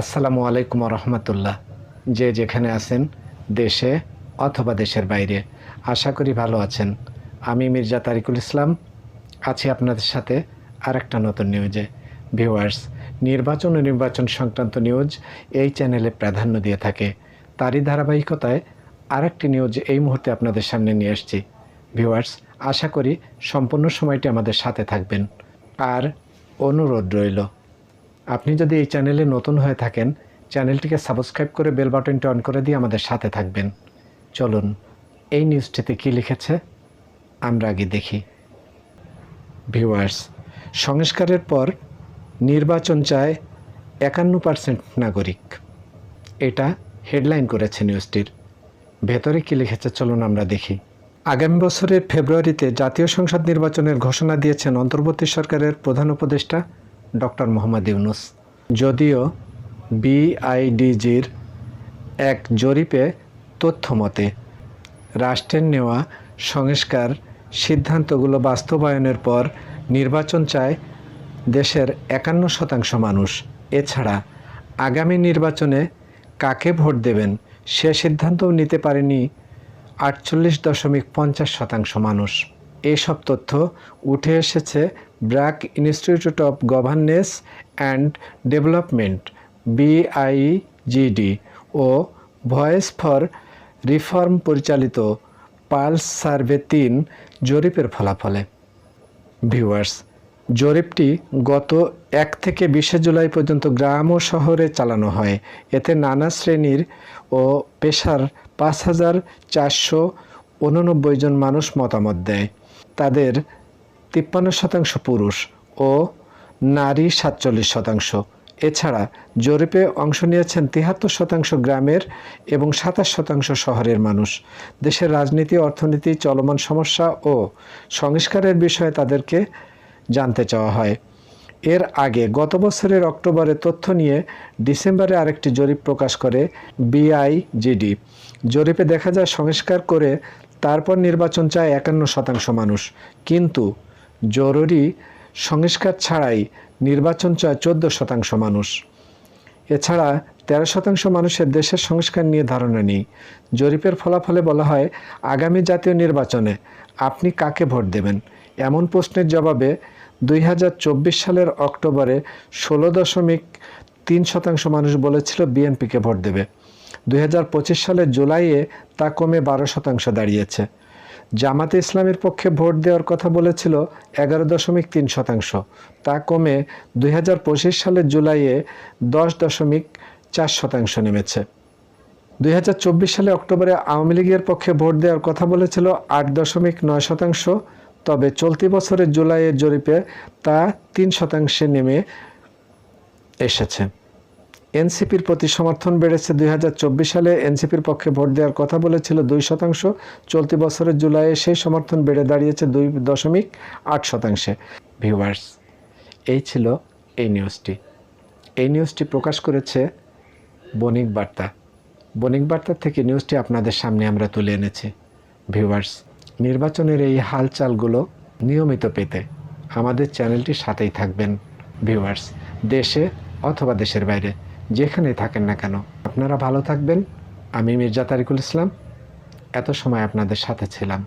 আসসালামু আলাইকুম রহমতুল্লাহ যে যেখানে আছেন, দেশে অথবা দেশের বাইরে, আশা করি ভালো আছেন। আমি মির্জা তারিকুল ইসলাম, আছি আপনাদের সাথে আরেকটা নতুন নিউজে। ভিউয়ার্স, নির্বাচন ও নির্বাচন সংক্রান্ত নিউজ এই চ্যানেলে প্রাধান্য দিয়ে থাকে। তারই ধারাবাহিকতায় আরেকটি নিউজ এই মুহূর্তে আপনাদের সামনে নিয়ে এসেছি। ভিউয়ার্স, আশা করি সম্পূর্ণ সময়টি আমাদের সাথে থাকবেন। আর অনুরোধ রইল আপনি যদি এই চ্যানেলে নতুন হয়ে থাকেন, চ্যানেলটিকে সাবস্ক্রাইব করে বেল বাটনটি অন করে দিয়ে আমাদের সাথে থাকবেন। চলুন, এই নিউজটিতে কী লিখেছে? আমরা আগে দেখি। ভিউয়ার্স, সংস্কারের পর নির্বাচন চায় একান্ন পার্সেন্ট নাগরিক। এটা হেডলাইন করেছে নিউজটির। ভেতরে কী লিখেছে চলুন আমরা দেখি। আগামী বছরের ফেব্রুয়ারিতে জাতীয় সংসদ নির্বাচনের ঘোষণা দিয়েছেন অন্তর্বর্তী সরকারের প্রধান উপদেষ্টা ডক্টর মোহাম্মদ ইউনুস। যদিও বিআইডিজির এক জরিপে তথ্য মতে রাষ্ট্রের নেওয়া সংস্কার সিদ্ধান্তগুলো বাস্তবায়নের পর নির্বাচন চায় দেশের একান্ন শতাংশ মানুষ। এছাড়া আগামী নির্বাচনে কাকে ভোট দেবেন সে সিদ্ধান্তও নিতে পারেনি আটচল্লিশ দশমিক পঞ্চাশ শতাংশ মানুষ। এসব তথ্য উঠে এসেছে BRAC institute of governance and development, BIGD, O voice for reform পরিচালিত পালস সার্ভে তিন জরিপের ফলাফলে। ভিউয়ার্স, জরিপটি গত এক থেকে বিশে জুলাই পর্যন্ত গ্রাম ও শহরে চালানো হয়। এতে নানা শ্রেণির ও পেশার পাঁচ হাজার চারশো উননব্বই জন মানুষ মতামত দেয়। তাদের তিপ্পান্ন শতাংশ পুরুষ ও নারী সাতচল্লিশ শতাংশ। এছাড়া জরিপে অংশ নিয়েছেন তিহাত্তর শতাংশ গ্রামের এবং সাতাশ শতাংশ শহরের মানুষ। দেশের রাজনীতি, অর্থনীতি, চলমান সমস্যা ও সংস্কারের বিষয়ে তাদেরকে জানতে চাওয়া হয়। এর আগে গত বছরের অক্টোবরে তথ্য নিয়ে ডিসেম্বরে আরেকটি জরিপ প্রকাশ করে বিআইজিডি। জরিপে দেখা যায়, সংস্কার করে তারপর নির্বাচন চায় একান্ন শতাংশ মানুষ। কিন্তু জরুরি সংস্কার ছাড়াই নির্বাচন চায় চোদ্দ শতাংশ মানুষ। এছাড়া তেরো শতাংশ মানুষের দেশের সংস্কার নিয়ে ধারণা নেই। জরিপের ফলাফলে বলা হয়, আগামী জাতীয় নির্বাচনে আপনি কাকে ভোট দেবেন? এমন প্রশ্নের জবাবে দুই হাজার চব্বিশ সালের অক্টোবরে ষোলো দশমিক তিন শতাংশ মানুষ বলেছিল বিএনপিকে ভোট দেবে। দুই হাজার পঁচিশ সালের জুলাইয়ে তা কমে বারো শতাংশ দাঁড়িয়েছে। জামাতে ইসলামের পক্ষে ভোট দেওয়ার কথা বলেছিল এগারো দশমিক তিন শতাংশ। তা কমে দুই হাজার পঁচিশ সালের জুলাইয়ে দশ দশমিক চার শতাংশ নেমেছে। দুই হাজার চব্বিশ সালে অক্টোবরে আওয়ামী লীগের পক্ষে ভোট দেওয়ার কথা বলেছিল আট দশমিক নয় শতাংশ। তবে চলতি বছরের জুলাইয়ের জরিপে তা তিন শতাংশে নেমে এসেছে। এনসিপির প্রতি সমর্থন বেড়েছে দুই হাজার চব্বিশ সালে। এনসিপির পক্ষে ভোট দেওয়ার কথা বলেছিল দুই শতাংশ। চলতি বছরের জুলাইয়ে সেই সমর্থন বেড়ে দাঁড়িয়েছে দুই দশমিক আট শতাংশে। ভিউয়ার্স, এই ছিল এই নিউজটি। এই নিউজটি প্রকাশ করেছে বণিক বার্তা। বণিক বার্তা থেকে নিউজটি আপনাদের সামনে আমরা তুলে এনেছি। ভিউয়ার্স, নির্বাচনের এই হালচালগুলো নিয়মিত পেতে আমাদের চ্যানেলটির সাথেই থাকবেন। ভিউয়ার্স, দেশে অথবা দেশের বাইরে। যেখানে থাকেন না কেন, আপনারা ভালো থাকবেন আমি মির্জা তারিকুল ইসলাম এত সময় আপনাদের সাথে ছিলাম.